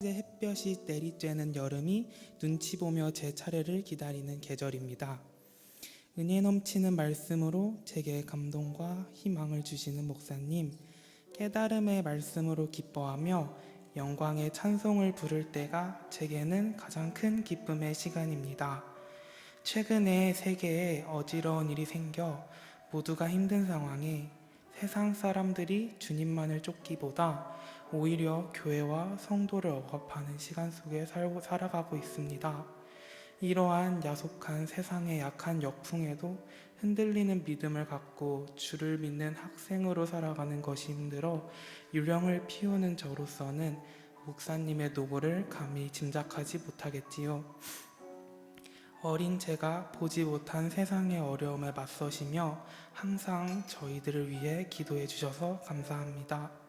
이제 햇볕이 내리쬐는 여름이 눈치 보며 제 차례를 기다리는 계절입니다. 은혜 넘치는 말씀으로 제게 감동과 희망을 주시는 목사님, 깨달음의 말씀으로 기뻐하며 영광의 찬송을 부를 때가 제게는 가장 큰 기쁨의 시간입니다. 최근에 세계에 어지러운 일이 생겨 모두가 힘든 상황에 세상 사람들이 주님만을 쫓기보다 오히려 교회와 성도를 억압하는 시간 속에 살고 살아가고 있습니다. 이러한 야속한 세상의 약한 역풍에도 흔들리는 믿음을 갖고 주를 믿는 학생으로 살아가는 것이 힘들어 유령을 피우는 저로서는 목사님의 노고를 감히 짐작하지 못하겠지요. 어린 제가 보지 못한 세상의 어려움에 맞서시며 항상 저희들을 위해 기도해 주셔서 감사합니다.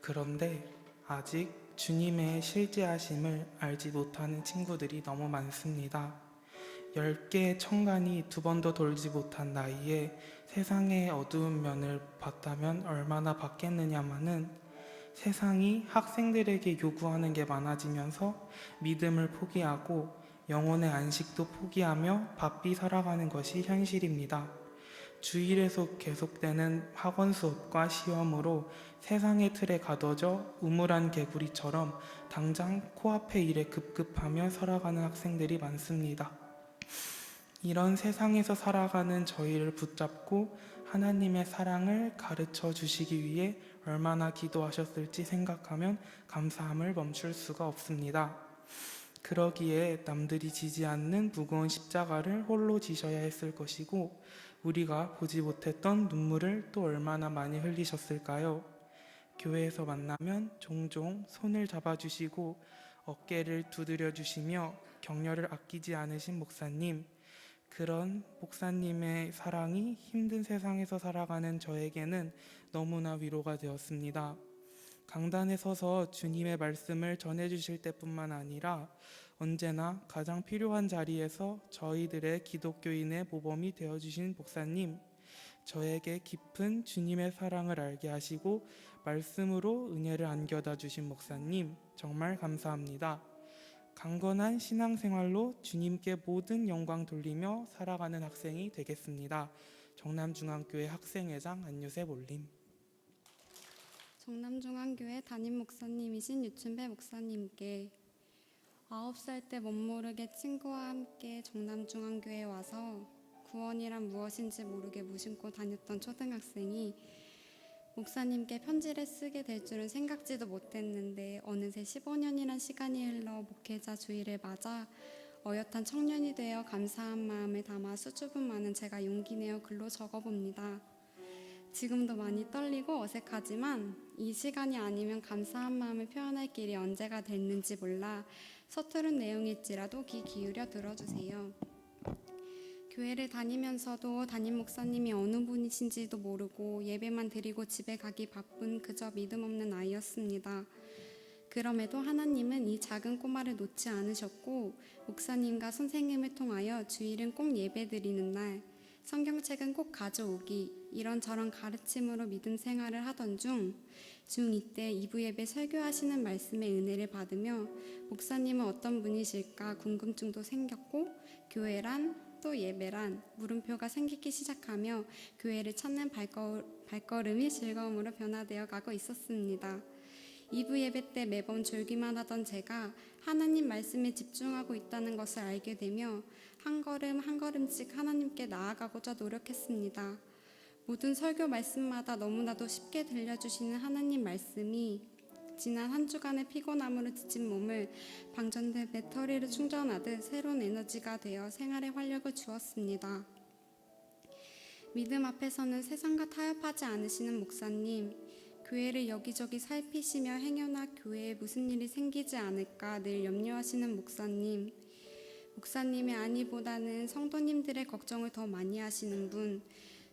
그런데 아직 주님의 실제하심을 알지 못하는 친구들이 너무 많습니다. 열 개의 청간이 두 번도 돌지 못한 나이에 세상의 어두운 면을 봤다면 얼마나 받겠느냐마는 세상이 학생들에게 요구하는 게 많아지면서 믿음을 포기하고 영혼의 안식도 포기하며 바삐 살아가는 것이 현실입니다. 주일에서 계속되는 학원 수업과 시험으로 세상의 틀에 가둬져 우물한 개구리처럼 당장 코앞의 일에 급급하며 살아가는 학생들이 많습니다. 이런 세상에서 살아가는 저희를 붙잡고 하나님의 사랑을 가르쳐 주시기 위해 얼마나 기도하셨을지 생각하면 감사함을 멈출 수가 없습니다. 그러기에 남들이 지지 않는 무거운 십자가를 홀로 지셔야 했을 것이고 우리가 보지 못했던 눈물을 또 얼마나 많이 흘리셨을까요? 교회에서 만나면 종종 손을 잡아주시고 어깨를 두드려 주시며 격려를 아끼지 않으신 목사님, 그런 목사님의 사랑이 힘든 세상에서 살아가는 저에게는 너무나 위로가 되었습니다. 강단에 서서 주님의 말씀을 전해 주실 때뿐만 아니라 언제나 가장 필요한 자리에서 저희들의 기독교인의 모범이 되어 주신 목사님, 저에게 깊은 주님의 사랑을 알게 하시고 말씀으로 은혜를 안겨다 주신 목사님, 정말 감사합니다. 강건한 신앙생활로 주님께 모든 영광 돌리며 살아가는 학생이 되겠습니다. 정남중앙교회 학생회장 안유세 몰림. 정남중앙교회 담임 목사님이신 유춘배 목사님께 아홉 살 때 멋모르게 친구와 함께 정남중앙교회에 와서 구원이란 무엇인지 모르게 무심코 다녔던 초등학생이 목사님께 편지를 쓰게 될 줄은 생각지도 못했는데 어느새 15년이란 시간이 흘러 목회자 주일을 맞아 어엿한 청년이 되어 감사한 마음을 담아 수줍음 많은 제가 용기 내어 글로 적어봅니다. 지금도 많이 떨리고 어색하지만 이 시간이 아니면 감사한 마음을 표현할 길이 언제가 됐는지 몰라 서투른 내용일지라도 귀 기울여 들어주세요. 교회를 다니면서도 담임 목사님이 어느 분이신지도 모르고 예배만 드리고 집에 가기 바쁜 그저 믿음 없는 아이였습니다. 그럼에도 하나님은 이 작은 꼬마를 놓지 않으셨고 목사님과 선생님을 통하여 주일은 꼭 예배 드리는 날 성경책은 꼭 가져오기 이런저런 가르침으로 믿음 생활을 하던 중 중2 때 2부 예배 설교하시는 말씀의 은혜를 받으며 목사님은 어떤 분이실까 궁금증도 생겼고 교회란 또 예배란 물음표가 생기기 시작하며 교회를 찾는 발걸, 발걸음이 즐거움으로 변화되어 가고 있었습니다. 2부 예배 때 매번 졸기만 하던 제가 하나님 말씀에 집중하고 있다는 것을 알게 되며 한 걸음 한 걸음씩 하나님께 나아가고자 노력했습니다. 모든 설교 말씀마다 너무나도 쉽게 들려주시는 하나님 말씀이 지난 한 주간의 피곤함으로 지친 몸을 방전된 배터리를 충전하듯 새로운 에너지가 되어 생활에 활력을 주었습니다. 믿음 앞에서는 세상과 타협하지 않으시는 목사님, 교회를 여기저기 살피시며 행여나 교회에 무슨 일이 생기지 않을까 늘 염려하시는 목사님, 목사님의 안위보다는 성도님들의 걱정을 더 많이 하시는 분,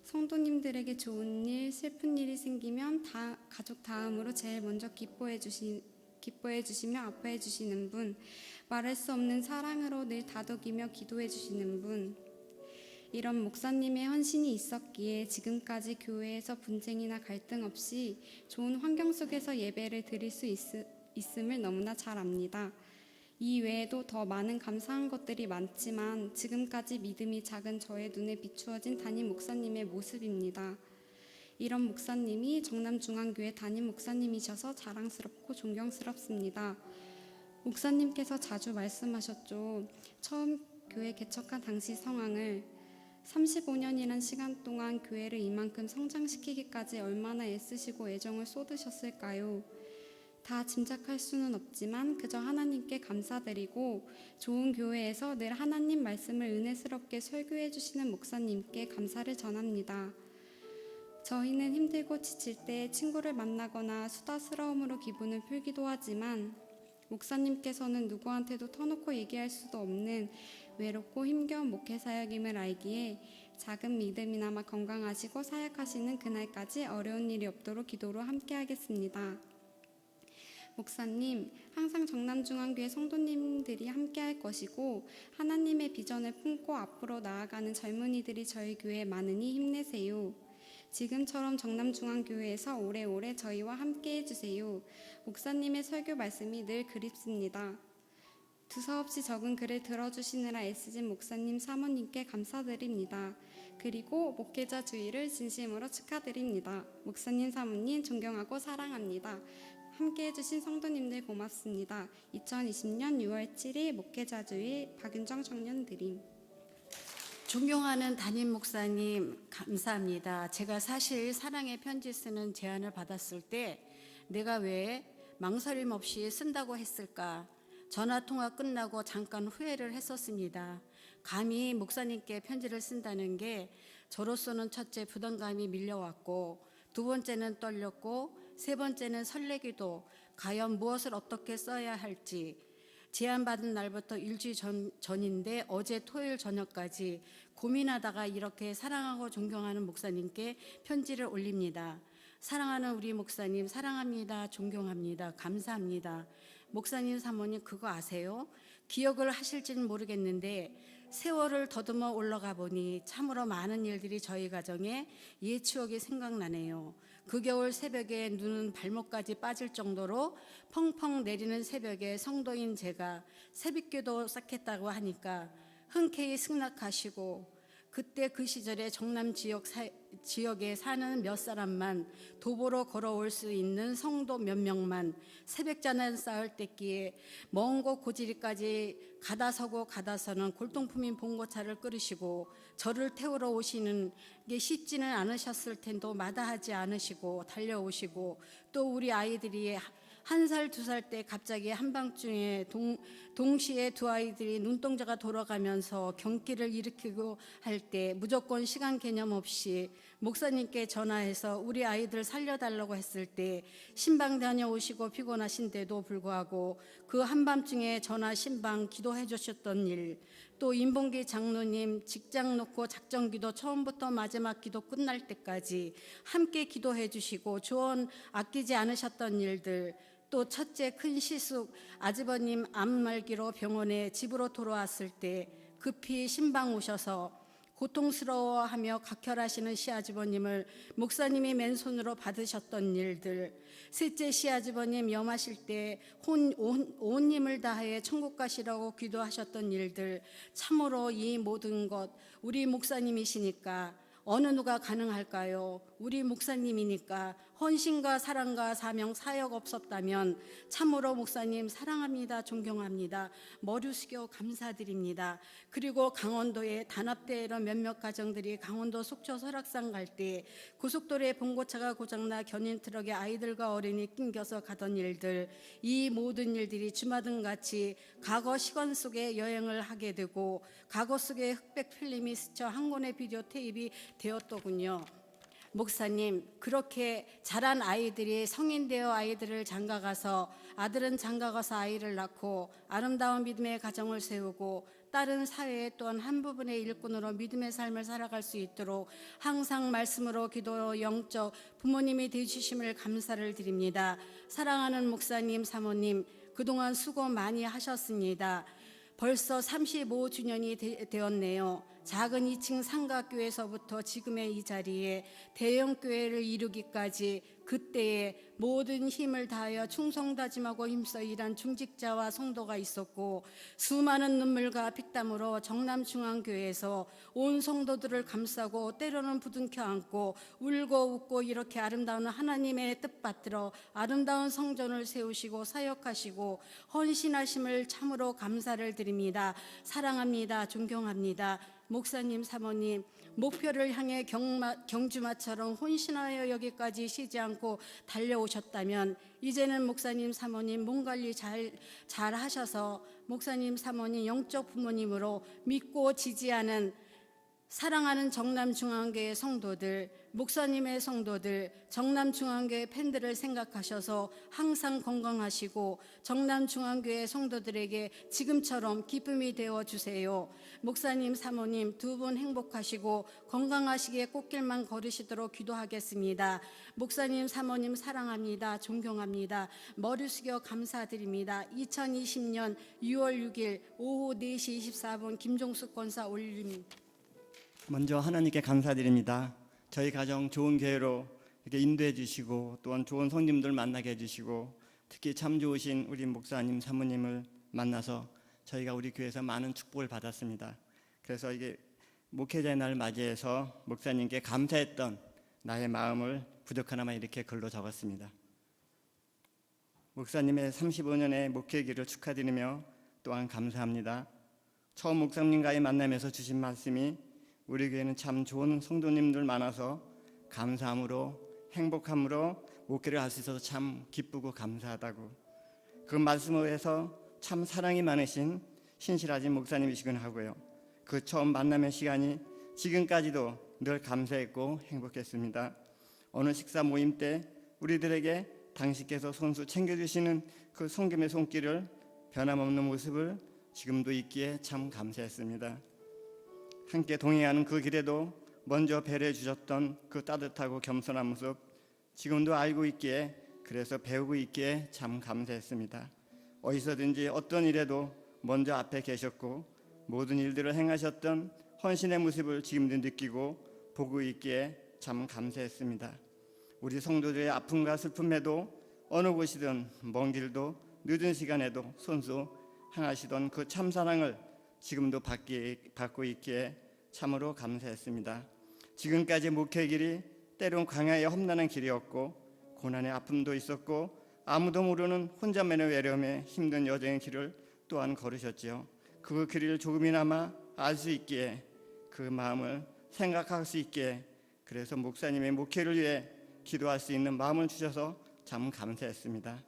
성도님들에게 좋은 일, 슬픈 일이 생기면 다 가족 다음으로 제일 먼저 기뻐해 주시 기뻐해 주시며 아파해 주시는 분, 말할 수 없는 사랑으로 늘 다독이며 기도해 주시는 분. 이런 목사님의 헌신이 있었기에 지금까지 교회에서 분쟁이나 갈등 없이 좋은 환경 속에서 예배를 드릴 수 있, 있음을 너무나 잘 압니다. 이 외에도 더 많은 감사한 것들이 많지만 지금까지 믿음이 작은 저의 눈에 비추어진 담임 목사님의 모습입니다. 이런 목사님이 정남중앙교회 담임 목사님이셔서 자랑스럽고 존경스럽습니다. 목사님께서 자주 말씀하셨죠. 처음 교회 개척한 당시 상황을 35년이란 시간 동안 교회를 이만큼 성장시키기까지 얼마나 애쓰시고 애정을 쏟으셨을까요? 다 짐작할 수는 없지만 그저 하나님께 감사드리고 좋은 교회에서 늘 하나님 말씀을 은혜스럽게 설교해 주시는 목사님께 감사를 전합니다. 저희는 힘들고 지칠 때 친구를 만나거나 수다스러움으로 기분을 풀기도 하지만 목사님께서는 누구한테도 터놓고 얘기할 수도 없는 외롭고 힘겨운 목회 사역임을 알기에 작은 믿음이나마 건강하시고 사역하시는 그날까지 어려운 일이 없도록 기도로 함께하겠습니다. 목사님, 항상 정남중앙교회 성도님들이 함께 할 것이고 하나님의 비전을 품고 앞으로 나아가는 젊은이들이 저희 교회에 많으니 힘내세요. 지금처럼 정남중앙교회에서 오래오래 저희와 함께 해 주세요. 목사님의 설교 말씀이 늘 그립습니다. 두서없이 적은 글을 들어주시느라 애쓰진 목사님 사모님께 감사드립니다. 그리고 목회자 주의를 진심으로 축하드립니다. 목사님 사모님 존경하고 사랑합니다. 함께 해주신 성도님들 고맙습니다. 2020년 6월 7일 목회자 주의 박윤정 청년 드림. 존경하는 담임 목사님 감사합니다. 제가 사실 사랑의 편지 쓰는 제안을 받았을 때 내가 왜 망설임 없이 쓴다고 했을까? 전화 통화 끝나고 잠깐 후회를 했었습니다. 감히 목사님께 편지를 쓴다는 게 저로서는 첫째 부담감이 밀려왔고 두 번째는 떨렸고 세 번째는 설레기도 과연 무엇을 어떻게 써야 할지 제안받은 날부터 일주일 전, 전인데 어제 토요일 저녁까지 고민하다가 이렇게 사랑하고 존경하는 목사님께 편지를 올립니다. 사랑하는 우리 목사님 사랑합니다. 존경합니다. 감사합니다. 목사님 사모님 그거 아세요? 기억을 하실지는 모르겠는데 세월을 더듬어 올라가 보니 참으로 많은 일들이 저희 가정에 옛 추억이 생각나네요. 그 겨울 새벽에 눈은 발목까지 빠질 정도로 펑펑 내리는 새벽에 성도인 제가 새벽기도 쌓겠다고 하니까 흔쾌히 승낙하시고 그때 그 시절에 정남 지역 사, 지역에 사는 몇 사람만 도보로 걸어올 수 있는 성도 몇 명만 새벽자는 쌓을 때기에 먼 곳 고지리까지 가다 서고 가다 서는 골동품인 봉고차를 끌으시고 저를 태우러 오시는 게 쉽지는 않으셨을 텐도 마다하지 않으시고 달려오시고 또 우리 아이들이 한 살, 두 살 때 갑자기 한밤중에 동, 동시에 두 아이들이 눈동자가 돌아가면서 경기를 일으키고 할 때 무조건 시간 개념 없이 목사님께 전화해서 우리 아이들 살려달라고 했을 때 신방 다녀오시고 피곤하신데도 불구하고 그 한밤중에 전화 신방 기도해 주셨던 일, 또 임봉기 장로님 직장 놓고 작정 기도 처음부터 마지막 기도 끝날 때까지 함께 기도해 주시고 조언 아끼지 않으셨던 일들, 또 첫째 큰 시숙 아주버님 암말기로 병원에 집으로 돌아왔을 때 급히 신방 오셔서 고통스러워하며 각혈하시는 시아주버님을 목사님이 맨손으로 받으셨던 일들, 셋째 시아주버님 염하실 때 혼, 온, 온 힘을 다해 천국 가시라고 기도하셨던 일들, 참으로 이 모든 것 우리 목사님이시니까 어느 누가 가능할까요? 우리 목사님이니까 헌신과 사랑과 사명 사역 없었다면 참으로 목사님 사랑합니다. 존경합니다. 머리 숙여 감사드립니다. 그리고 강원도에 단합대회로 몇몇 가정들이 강원도 속초 설악산 갈 때 고속도로에 봉고차가 고장나 견인 트럭에 아이들과 어린이 낑겨서 가던 일들 이 모든 일들이 주마등 같이 과거 시간 속에 여행을 하게 되고 과거 속에 흑백 필름이 스쳐 한 권의 비디오 테이프 되었더군요. 목사님, 그렇게 자란 아이들이 성인 되어 아이들을 장가가서 아들은 장가가서 아이를 낳고 아름다운 믿음의 가정을 세우고 딸은 사회의 또한 한 부분의 일꾼으로 믿음의 삶을 살아갈 수 있도록 항상 말씀으로 기도 영적 부모님이 되주심을 감사를 드립니다. 사랑하는 목사님, 사모님, 그동안 수고 많이 하셨습니다. 벌써 35주년이 되, 었네요 작은 2층 삼각교회에서부터 지금의 이 자리에 대형 교회를 이루기까지 그때에 모든 힘을 다하여 충성 다짐하고 힘써 일한 중직자와 성도가 있었고 수많은 눈물과 피땀으로 정남중앙교회에서 온 성도들을 감싸고 때로는 부둥켜 안고 울고 웃고 이렇게 아름다운 하나님의 뜻 받들어 아름다운 성전을 세우시고 사역하시고 헌신하심을 참으로 감사를 드립니다. 사랑합니다. 존경합니다. 목사님, 사모님, 목표를 향해 경마, 경주마처럼 혼신하여 여기까지 쉬지 않고 달려오셨다면 이제는 목사님, 사모님 몸 관리 잘, 잘 하셔서 목사님, 사모님 영적 부모님으로 믿고 지지하는 사랑하는 정남중앙교회 성도들, 목사님의 성도들, 정남중앙교회 팬들을 생각하셔서 항상 건강하시고 정남중앙교회 성도들에게 지금처럼 기쁨이 되어 주세요. 목사님, 사모님 두 분 행복하시고 건강하시게 꽃길만 걸으시도록 기도하겠습니다. 목사님, 사모님 사랑합니다. 존경합니다. 머리 숙여 감사드립니다. 2020년 6월 6일 오후 4시 24분 김종숙 권사 올림 먼저 하나님께 감사드립니다. 저희 가정 좋은 교회로 이렇게 인도해 주시고 또한 좋은 성님들 만나게 해 주시고 특히 참 좋으신 우리 목사님 사모님을 만나서 저희가 우리 교회에서 많은 축복을 받았습니다. 그래서 이게 목회자의 날 맞이해서 목사님께 감사했던 나의 마음을 부족 하나마 이렇게 글로 적었습니다. 목사님의 35년의 목회기를 축하드리며 또한 감사합니다. 처음 목사님과의 만남에서 주신 말씀이 우리 교회는 참 좋은 성도님들 많아서 감사함으로 행복함으로 목회를 할 수 있어서 참 기쁘고 감사하다고 그 말씀을 해서 참 사랑이 많으신 신실하신 목사님이시군 하고요. 그 처음 만남의 시간이 지금까지도 늘 감사했고 행복했습니다. 어느 식사 모임 때 우리들에게 당신께서 손수 챙겨주시는 그 성김의 손길을 변함없는 모습을 지금도 있기에 참 감사했습니다. 함께 동행하는 그 길에도 먼저 배려해 주셨던 그 따뜻하고 겸손한 모습 지금도 알고 있기에 그래서 배우고 있기에 참 감사했습니다. 어디서든지 어떤 일에도 먼저 앞에 계셨고 모든 일들을 행하셨던 헌신의 모습을 지금도 느끼고 보고 있기에 참 감사했습니다. 우리 성도들의 아픔과 슬픔에도 어느 곳이든 먼 길도 늦은 시간에도 손수 행하시던 그 참 사랑을 지금도 받고 있기에 참으로 감사했습니다. 지금까지 목회 길이 때론 광야의 험난한 길이었고 고난의 아픔도 있었고 아무도 모르는 혼자만의 외로움에 힘든 여정의 길을 또한 걸으셨지요. 그 길을 조금이나마 알 수 있기에 그 마음을 생각할 수 있기에 그래서 목사님의 목회를 위해 기도할 수 있는 마음을 주셔서 참 감사했습니다.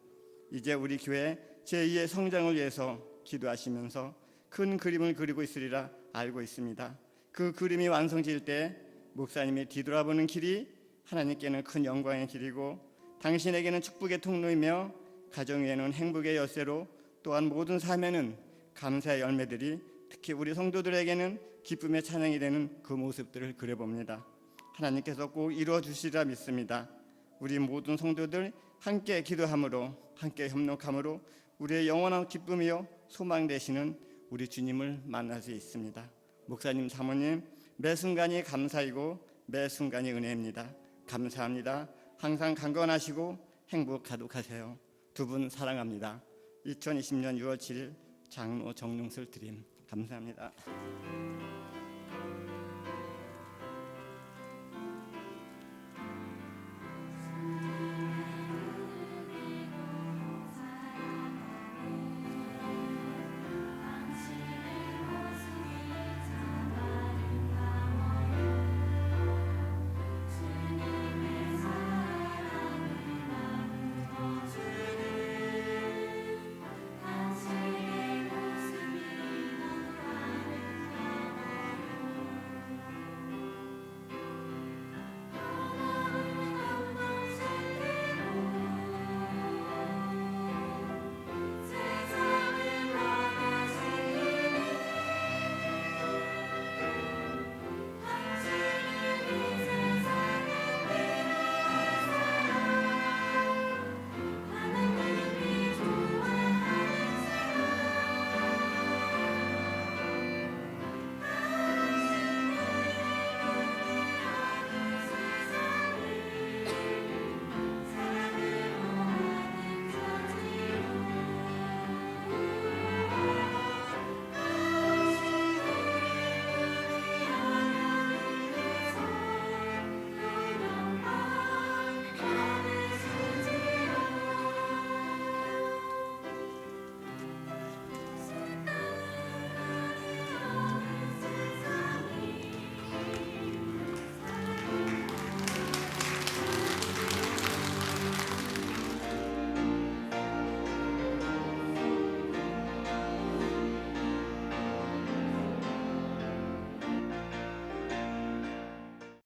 이제 우리 교회 제2의 성장을 위해서 기도하시면서 큰 그림을 그리고 있으리라 알고 있습니다. 그 그림이 완성될 때 목사님이 뒤돌아보는 길이 하나님께는 큰 영광의 길이고 당신에게는 축복의 통로이며 가정 위에는 행복의 열쇠로 또한 모든 삶에는 감사의 열매들이 특히 우리 성도들에게는 기쁨의 찬양이 되는 그 모습들을 그려봅니다. 하나님께서 꼭 이루어 주시리라 믿습니다. 우리 모든 성도들 함께 기도함으로 함께 협력함으로 우리의 영원한 기쁨이요 소망 되시는 우리 주님을 만날 수 있습니다. 목사님 사모님 매 순간이 감사이고 매 순간이 은혜입니다. 감사합니다. 항상 강건하시고 행복 가득하세요. 두 분 사랑합니다. 2020년 6월 7일 장로 정용슬 드림 감사합니다.